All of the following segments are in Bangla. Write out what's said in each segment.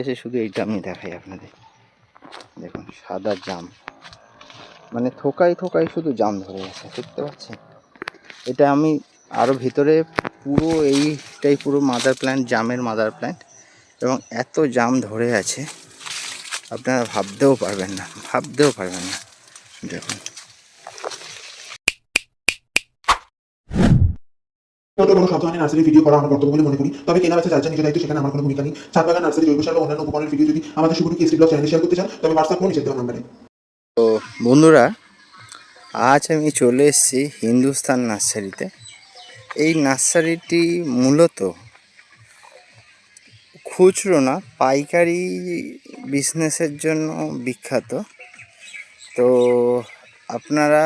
এসে শুধু এইটা আমি দেখাই আপনাদের। দেখুন, সাদা জাম। মানে থোকাই থোকাই শুধু জাম ধরে আছে, দেখতে পাচ্ছেন? এটা আমি আরও ভিতরে পুরো এইটাই পুরো মাদার প্ল্যান্ট জামের মাদার প্ল্যান্ট এবং এত জাম ধরে আছে, আপনারা ভাবতেও পারবেন না, ভাবতেও পারবেন না। দেখুন। ছোট কোনো শব্দহানি নার্সারি ভিডিও করা আমার কর্তব্য বলে মনে করি। তবে কেনা বেচা যা নিজের দায়িত্ব সেখানে আমার কোনো ভূমিকা নেই। ছাদ বাগান নার্সারি জৈব সার অন্যান্য উপকরণের ভিডিও যদি আমাদের শুভ কি ব্লগ চ্যানেলে শেয়ার করতে চান, তবে হোয়াটসঅ্যাপ করুন নিচে দেওয়া নাম্বারে তো বন্ধুরা, আজ আমি চলে এসেছি হিন্দুস্তান নার্সারিতে। এই নার্সারিটি মূলত খুচরো না, পাইকারি বিজনেসের জন্য বিখ্যাত। তো আপনারা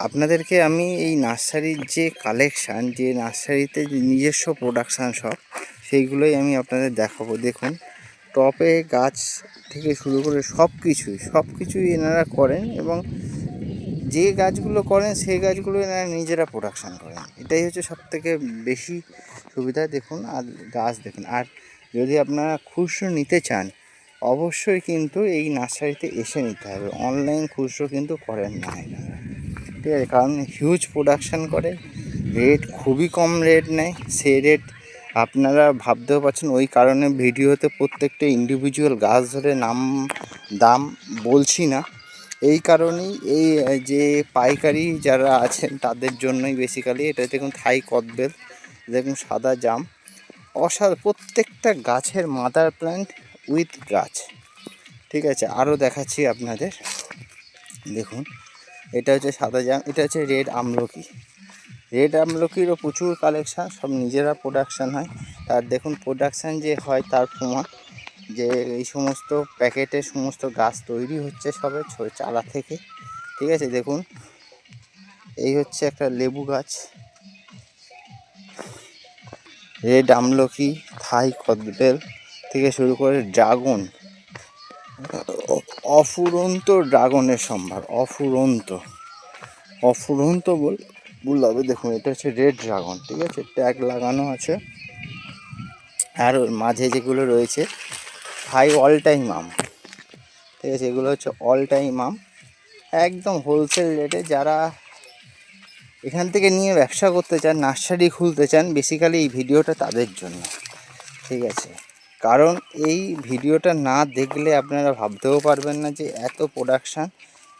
আপনাদেরকে আমি এই নার্সারির যে কালেকশান যে নার্সারিতে যে নিজস্ব প্রোডাকশান সব, সেইগুলোই আমি আপনাদের দেখাবো। দেখুন, টপে গাছ থেকে শুরু করে সব কিছুই সব কিছুই এনারা করেন এবং যে গাছগুলো করেন, সেই গাছগুলো এনারা নিজেরা প্রোডাকশান করেন। এটাই হচ্ছে সব থেকে বেশি সুবিধা। দেখুন, আর গাছ দেখুন। আর যদি আপনারা খুচরো নিতে চান, অবশ্যই কিন্তু এই নার্সারিতে এসে নিতে হবে। অনলাইন খুচরো কিন্তু করেন না এনারা। ঠিক আছে, কারণ হিউজ প্রোডাকশান করে। রেট খুবই কম রেট নেয়। সেই রেট আপনারা ভাবতেও পারছেন, ওই কারণে ভিডিওতে প্রত্যেকটা ইন্ডিভিজুয়াল গাছ ধরে নাম, দাম বলছি না। এই কারণেই এই, যে পাইকারি যারা আছেন, তাদের জন্যই বেসিক্যালি এটা দেখুন থাই কদবেল দেখুন সাদা জাম। অসাধ, প্রত্যেকটা গাছের মাদার প্ল্যান্ট উইথ গাছ। ঠিক আছে, আরও দেখাচ্ছি আপনাদের। দেখুন। এটা হচ্ছে সাদা জাম, এটা হচ্ছে রেড আমলকি। রেড আমলকিরও প্রচুর কালেকশান, সব নিজেরা প্রোডাকশান হয়। আর দেখুন প্রোডাকশান যে হয় তার প্রমাণ, যে এই সমস্ত প্যাকেটে সমস্ত গাছ তৈরি হচ্ছে সবে চারা থেকে। ঠিক আছে, দেখুন, এই হচ্ছে একটা লেবু গাছ। রেড আমলকি, থাই কদবেল থেকে শুরু করে ড্রাগন। অফুরন্ত ড্রাগনের সম্ভার, অফুরন্ত। অফুরন্ত বল হবে, দেখুন, এটা হচ্ছে রেড ড্রাগন, ঠিক আছে? ট্যাগ লাগানো আছে। আর ওর মাঝে যেগুলো রয়েছে হাই অল টাইম আম, ঠিক আছে? এগুলো হচ্ছে অল টাইম আম। একদম হোলসেল রেটে যারা এখান থেকে নিয়ে ব্যবসা করতে চান, নার্সারি খুলতে চান বেসিক্যালি এই ভিডিওটা তাদের জন্য, ঠিক আছে? কারণ এই ভিডিওটা না দেখলে আপনারা ভাবতেও পারবেন না যে এত প্রোডাকশান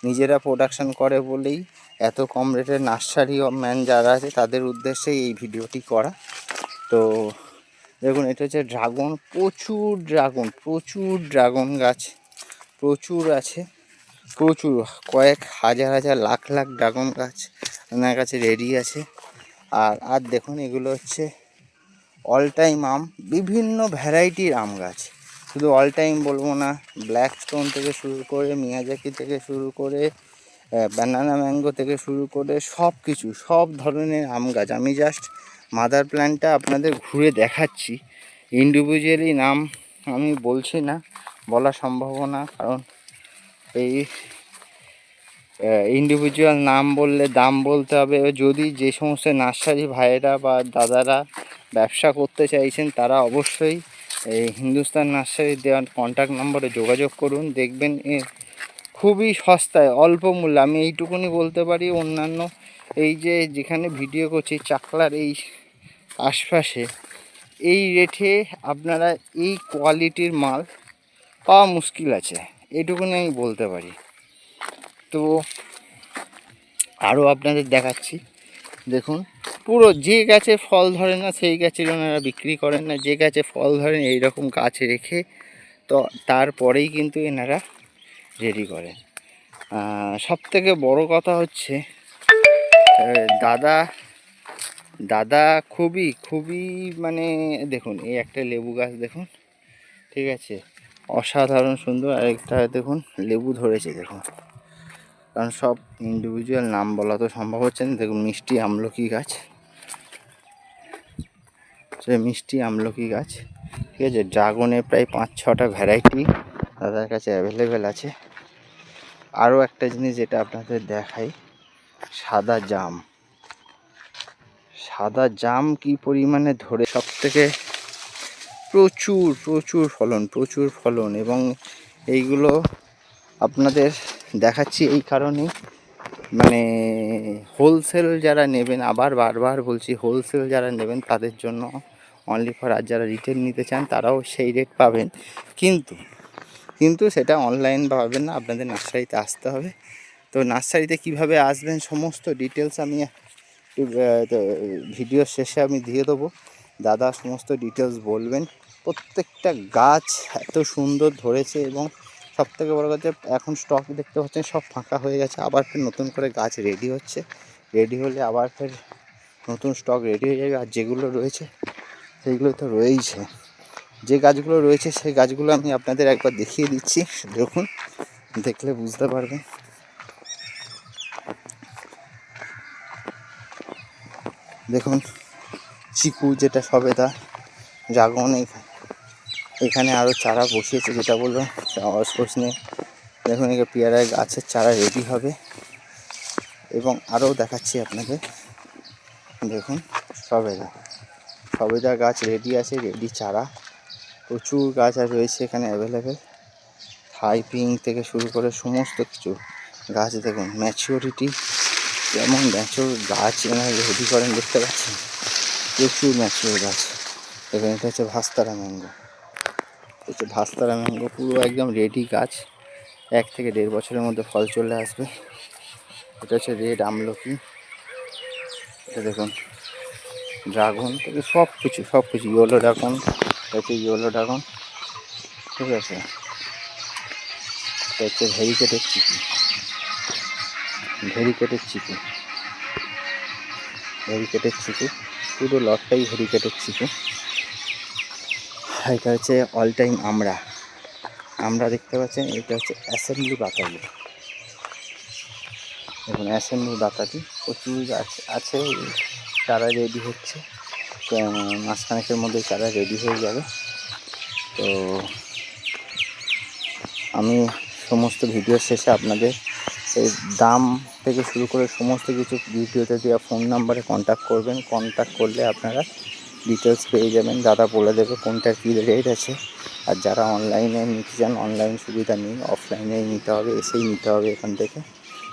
নিজেরা প্রোডাকশান করে বলেই এত কম রেটের নার্সারি ম্যান যারা আছে তাদের উদ্দেশ্যে এই ভিডিওটি করা। তো দেখুন, এটা হচ্ছে ড্রাগন প্রচুর ড্রাগন প্রচুর ড্রাগন গাছ, প্রচুর আছে, প্রচুর, কয়েক হাজার হাজার লাখ লাখ ড্রাগন গাছ ওনার কাছে রেডি আছে। আর আর দেখুন, এগুলো হচ্ছে অল টাইম আম, বিভিন্ন ভ্যারাইটির আম গাছ। শুধু অল টাইম বলব না ব্ল্যাক স্টোন থেকে শুরু করে মিয়াজাকি থেকে শুরু করে ব্যানানা ম্যাঙ্গো থেকে শুরু করে, সব কিছু, সব ধরনের আম গাছ। আমি জাস্ট মাদার প্ল্যান্টটা আপনাদের ঘুরে দেখাচ্ছি। ইন্ডিভিজুয়ালি নাম আমি বলছি না, বলা সম্ভব না, কারণ এই ইন্ডিভিজুয়াল নাম বললে দাম বলতে হবে। যদি যে সমস্ত নার্সারি ভাইয়েরা বা দাদারা ব্যবসা করতে চাইছেন, তারা অবশ্যই এই হিন্দুস্তান নার্সারি দেওয়ার কন্ট্যাক্ট নম্বরে যোগাযোগ করুন। দেখবেন এ খুবই সস্তায়, অল্প মূল্যে। আমি এইটুকুনি বলতে পারি, অন্যান্য এই যে যেখানে ভিডিও করছি, চাকলার এই আশপাশে, এই রেটে আপনারা এই কোয়ালিটির মাল পাওয়া মুশকিল আছে। এইটুকুনি আমি বলতে পারি। তো আরও আপনাদের দেখাচ্ছি। দেখুন, পুরো যে গাছে ফল ধরে না, সেই গাছের ওনারা বিক্রি করেন না। যে গাছে ফল ধরেন এই রকম গাছ রেখে তো তারপরেই কিন্তু এনারা রেডি করেন। সব থেকে বড় কথা হচ্ছে দাদা দাদা খুবই খুবই মানে দেখুন, এই একটা লেবু গাছ দেখুন, ঠিক আছে? অসাধারণ সুন্দর। আরেকটা দেখুন, লেবু ধরেছে, দেখুন। কারণ সব ইন্ডিভিজুয়াল নাম বলা তো সম্ভব হচ্ছে না। দেখুন, মিষ্টি আমলকি গাছ। সে মিষ্টি আমলকি গাছ। ঠিক আছে ড্রাগনের প্রায় পাঁচ ছটা ভ্যারাইটি দাদার কাছে অ্যাভেলেবেল আছে। আরও একটা জিনিস যেটা আপনাদের দেখাই, সাদা জাম। সাদা জাম কি পরিমাণে ধরে সব থেকে প্রচুর প্রচুর ফলন প্রচুর ফলন। এবং এইগুলো আপনাদের দেখাচ্ছি এই কারণেই। মানে হোলসেল যারা নেবেন, আবার বারবার বলছি হোলসেল যারা নেবেন, তাদের জন্য অনলি ফর আর যারা রিটেল নিতে চান, তারাও সেই রেট পাবেন। কিন্তু কিন্তু সেটা অনলাইন পাবেন না, আপনাদের নার্সারিতে আসতে হবে। তো নার্সারিতে কীভাবে আসবেন, সমস্ত ডিটেলস আমি একটু ভিডিও শেষে আমি দিয়ে দেবো। দাদা সমস্ত ডিটেলস বলবেন। প্রত্যেকটা গাছ এত সুন্দর ধরেছে এবং সব থেকে বড় কথা এখন স্টক দেখতে পাচ্ছেন সব ফাঁকা হয়ে গেছে, আবার ফের নতুন করে গাছ রেডি হচ্ছে। রেডি হলে আবার ফের নতুন স্টক রেডি হয়ে যাবে, আর যেগুলো রয়েছে সেইগুলো তো রয়েইছে। যে গাছগুলো রয়েছে সেই গাছগুলো আমি আপনাদের একবার দেখিয়ে দিচ্ছি, দেখুন, দেখলে বুঝতে পারবেন। দেখুন, চিকু যেটা সবেদা ড্রাগন এখানে এখানে আরও চারা বসিয়েছে, যেটা বলল অস্পোর্টস নিয়ে দেখুন, এখানে পেয়ারায় গাছের চারা রেডি হবে। এবং আরও দেখাচ্ছি আপনাদের। দেখুন, সবেদা। সবেদা গাছ রেডি আছে রেডি চারা। প্রচুর গাছ আর রয়েছে এখানে অ্যাভেলেবেল থাই পিং থেকে শুরু করে সমস্ত কিছু গাছ দেখুন ম্যাচিওরিটি যেমন ম্যাচিওর গাছ এনারা রেডি করেন দেখতে পাচ্ছেন? প্রচুর ম্যাচিওর গাছ। এখানে এটা হচ্ছে ভাস্তারা ম্যাঙ্গো হচ্ছে ভাস্তারা ম্যাঙ্গো পুরো একদম রেডি গাছ। এক থেকে দেড় বছরের মধ্যে ফল চলে আসবে। এটা হচ্ছে রেড আমলকি। এটা দেখুন, ড্রাগন থেকে সব কিছু সব কিছু, ইয়েলো ড্রাগন, হচ্ছে ইয়েলো ড্রাগন, ঠিক আছে? এটা হচ্ছে ভেরিকেটের চিকি। ভেরিকেটের চিকি। ভেরিকেটের চিকু, পুরো লটটাই ভেরিকেটের চিকু। এটা হচ্ছে অল টাইম আমরা। আমরা দেখতে পাচ্ছেন, এটা হচ্ছে অ্যাসেম্বলি বাতাবি। দেখুন অ্যাসেম্বলি বাতাবি প্রচুর আছে তারা রেডি হচ্ছে। মাসখানেকের মধ্যে তারা রেডি হয়ে যাবে। তো, আমি সমস্ত ভিডিও শেষে আপনাদের এই দাম থেকে শুরু করে সমস্ত কিছু, ভিডিওতে দেওয়া ফোন নাম্বারে কন্ট্যাক্ট করবেন। কন্ট্যাক্ট করলে আপনারা ডিটেলস পেয়ে যাবেন। দাদা বলে দেবে কোনটার কী রেট আছে। আর যারা অনলাইনে নিতে চান অনলাইন সুবিধা নেই অফলাইনেই নিতে হবে এসেই নিতে হবে এখান থেকে।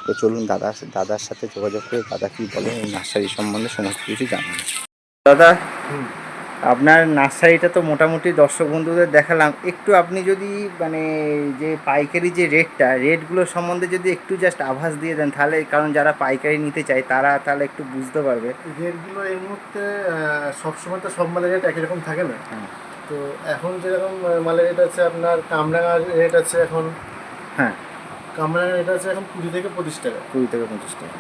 তো চলুন দাদা দাদার সাথে যোগাযোগ করে দাদা কী বলে এই নার্সারি সম্বন্ধে সমস্ত কিছু জানান দাদা আপনার নার্সারিটা তো মোটামুটি দর্শক বন্ধুদের দেখালাম। একটু আপনি যদি মানে যে পাইকারি যে রেটটা রেটগুলো সম্বন্ধে যদি একটু জাস্ট আভাস দিয়ে দেন তাহলে কারণ যারা পাইকারি নিতে চায় তারা তাহলে একটু বুঝতে পারবে। রেটগুলো এই মুহূর্তে সবসময় তো সব মালের রেট একই রকম থাকে না। হ্যাঁ। তো এখন যেরকম মালের রেট আছে আপনার কামরাঙার রেট আছে এখন। হ্যাঁ। কামরাঙার রেট আছে এখন কুড়ি থেকে পঁচিশ টাকা। কুড়ি থেকে পঁচিশ টাকা।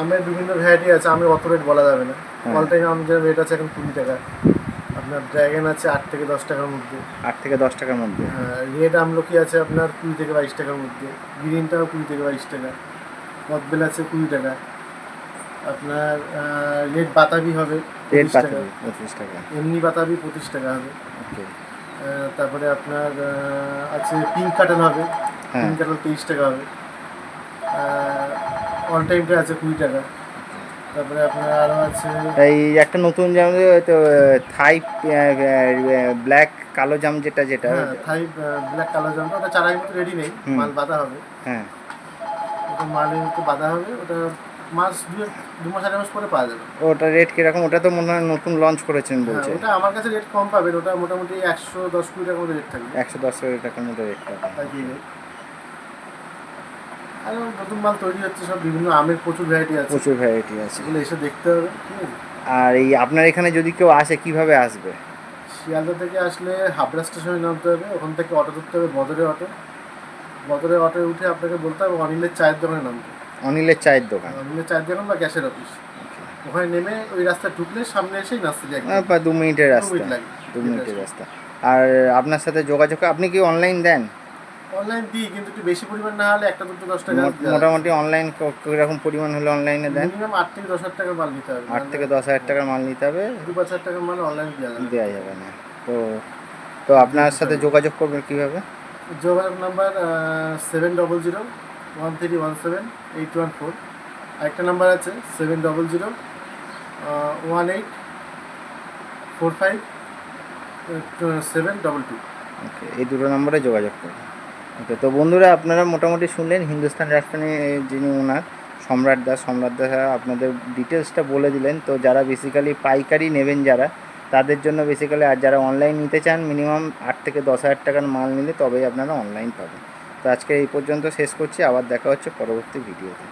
আমের বিভিন্ন ভ্যারাইটি আছে আমের অত রেট বলা যাবে না। অল টাইম আম যে রেট আছে এখন কুড়ি টাকা। আপনার ড্র্যাগন আছে আট থেকে দশ টাকার মধ্যে। আট থেকে দশ টাকার মধ্যে। রেড আমলকি আছে আপনার কুড়ি থেকে বাইশ টাকার মধ্যে। গ্রিনটাও কুড়ি থেকে বাইশ টাকা। কদবেল আছে কুড়ি টাকা। আপনার রেড বাতাবি হবে 25 টাকা। পঁচিশ টাকা। এমনি বাতাবি পঁচিশ টাকা হবে। ওকে তারপরে আপনার আছে পিঙ্ক কাটন হবে। হ্যাঁ। পিঙ্ক কাটন তেইশ টাকা হবে। অল টাইমটা আছে কুড়ি টাকা। তারপরে আপনার আরও আছে এই একটা নতুন জাম তো থাই ব্ল্যাক কালো জাম যেটা যেটা হ্যাঁ থাই ব্ল্যাক জামটা ওটা চারাই মতো রেডি নেই মাল বাঁধা হবে। হ্যাঁ। ওটা মতো বাঁধা হবে। ওটা মাস দু মাস আড়াই মাস পরে পাওয়া যাবে। ওটা রেট কীরকম? ওটা তো মনে হয় নতুন লঞ্চ করেছেন হ্যাঁ বলছে। ওটা আমার কাছে রেট কম পাবেন। ওটা মোটামুটি একশো দশ কুড়ি টাকার মধ্যে রেট থাকবে। একশো দশ টাকার মতো রেট পাবে নতুন মাল তৈরি হচ্ছে সব বিভিন্ন আমের প্রচুর ভ্যারাইটি আছে। প্রচুর ভ্যারাইটি আছে। সেগুলো এসে দেখতে হবে আর এই আপনার এখানে যদি কেউ আসে কীভাবে আসবে? শিয়ালদা থেকে আসলে হাবড়া স্টেশনে নামতে হবে ওখান থেকে অটো ধরতে হবে বদরে অটো। বদরে অটোয় উঠে আপনাকে বলতে হবে অনিলের চায়ের দোকানে নামতে। অনিলের চায়ের দোকান। অনিলের চায়ের দোকান বা গ্যাসের অফিস। ওখানে নেমে ওই রাস্তা ঢুকলে সামনে এসেই প্রায় দু মিনিটের রাস্তা। দু মিনিটের রাস্তা। আর আপনার সাথে যোগাযোগ আপনি কি অনলাইন দেন? অনলাইন দিই কিন্তু একটু বেশি পরিমাণ না হলে একটা দুটো দশ টাকা মোটামুটি অনলাইন কীরকম পরিমাণ হলে অনলাইনে দেন মিনিমাম আট থেকে দশ হাজার টাকার মাল নিতে হবে। আট থেকে দশ হাজার টাকার মাল নিতে হবে। দু পাঁচ হাজার টাকার মাল অনলাইনে দেওয়া যাবে। দেওয়া যাবে না। তো তো আপনার সাথে যোগাযোগ করবেন কীভাবে? যোগাযোগ number seven double zero one three one seven eight one four আরেকটা নাম্বার আছে seven double zero one eight four five seven double two okay এই দুটো নম্বরে যোগাযোগ করুন। ওকে তো বন্ধুরা আপনারা মোটামুটি শুনলেন, হিন্দুস্তান রাজস্থানে যিনি ওনার সম্রাট দাস সম্রাট দাস আপনাদের ডিটেলসটা বলে দিলেন। তো যারা বেসিক্যালি পাইকারি নেবেন যারা, তাদের জন্য বেসিক্যালি আর যারা অনলাইন নিতে চান মিনিমাম আট থেকে দশ হাজার টাকার মাল নিলে তবেই আপনারা অনলাইন পাবেন। তো আজকে এই পর্যন্ত শেষ করছি, আবার দেখা হচ্ছে পরবর্তী ভিডিওতে